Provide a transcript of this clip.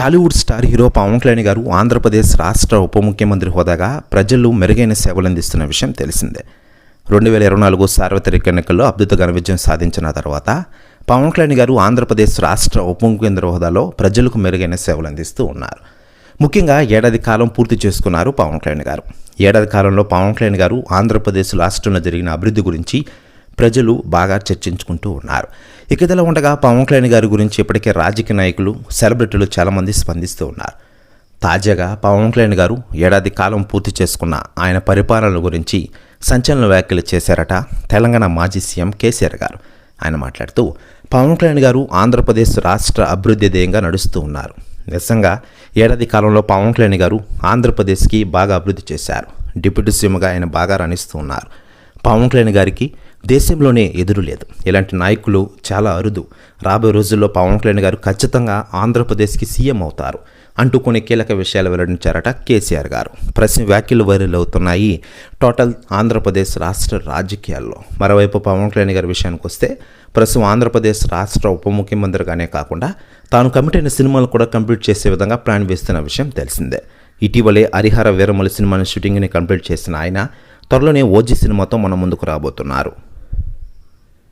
Tollywood star hero Pawan Kalyan గారు ఆంధ్రప్రదేశ్ రాష్ట్ర ఉప ముఖ్యమంత్రి హోదాగా ప్రజలు మెరుగైన సేవలు అందిస్తున్న విషయం తెలిసిందే. రెండు వేల ఇరవై నాలుగు సార్వత్రిక ఎన్నికల్లో అద్భుత ఘన విజయం సాధించిన తర్వాత పవన్ కళ్యాణ్ గారు ఆంధ్రప్రదేశ్ రాష్ట్ర ఉప ముఖ్యమంత్రి హోదాలో ప్రజలకు మెరుగైన సేవలు అందిస్తూ ఉన్నారు. ముఖ్యంగా ఏడాది కాలం పూర్తి చేసుకున్నారు పవన్ కళ్యాణ్ గారు. ఏడాది కాలంలో పవన్ కళ్యాణ్ గారు ఆంధ్రప్రదేశ్ రాష్ట్రంలో జరిగిన అభివృద్ధి గురించి ప్రజలు బాగా చర్చించుకుంటూ ఉన్నారు. ఇక ఇదిలా ఉండగా పవన్ కళ్యాణ్ గారి గురించి ఇప్పటికే రాజకీయ నాయకులు సెలబ్రిటీలు చాలామంది స్పందిస్తూ ఉన్నారు. తాజాగా పవన్ కళ్యాణ్ గారు ఏడాది కాలం పూర్తి చేసుకున్న ఆయన పరిపాలన గురించి సంచలన వ్యాఖ్యలు చేశారట తెలంగాణ మాజీ సీఎం కేసీఆర్ గారు. ఆయన మాట్లాడుతూ పవన్ కళ్యాణ్ గారు ఆంధ్రప్రదేశ్ రాష్ట్ర అభివృద్ధి ధ్యేయంగా నడుస్తూ ఉన్నారు. నిజంగా ఏడాది కాలంలో పవన్ కళ్యాణ్ గారు ఆంధ్రప్రదేశ్కి బాగా అభివృద్ధి చేశారు. డిప్యూటీ సీఎంగా ఆయన బాగా రాణిస్తూ ఉన్నారు. పవన్ కళ్యాణ్ గారికి దేశంలోనే ఎదురు లేదు. ఇలాంటి నాయకులు చాలా అరుదు. రాబోయే రోజుల్లో పవన్ కళ్యాణ్ గారు ఖచ్చితంగా ఆంధ్రప్రదేశ్కి సీఎం అవుతారు అంటూ కొన్ని కీలక విషయాలు వెల్లడించారట కేసీఆర్ గారు. ప్రశ్న వ్యాఖ్యలు వైరల్ అవుతున్నాయి టోటల్ ఆంధ్రప్రదేశ్ రాష్ట్ర రాజకీయాల్లో. మరోవైపు పవన్ కళ్యాణ్ గారి విషయానికి వస్తే ప్రస్తుతం ఆంధ్రప్రదేశ్ రాష్ట్ర ఉప ముఖ్యమంత్రిగానే కాకుండా తాను కమిట్ అయిన సినిమాలు కూడా కంప్లీట్ చేసే విధంగా ప్లాన్ వేస్తున్న విషయం తెలిసిందే. ఇటీవలే హరిహర వీరమల సినిమాని షూటింగ్ని కంప్లీట్ చేసిన ఆయన త్వరలోనే ఓజీ సినిమాతో మన ముందుకు రాబోతున్నారు.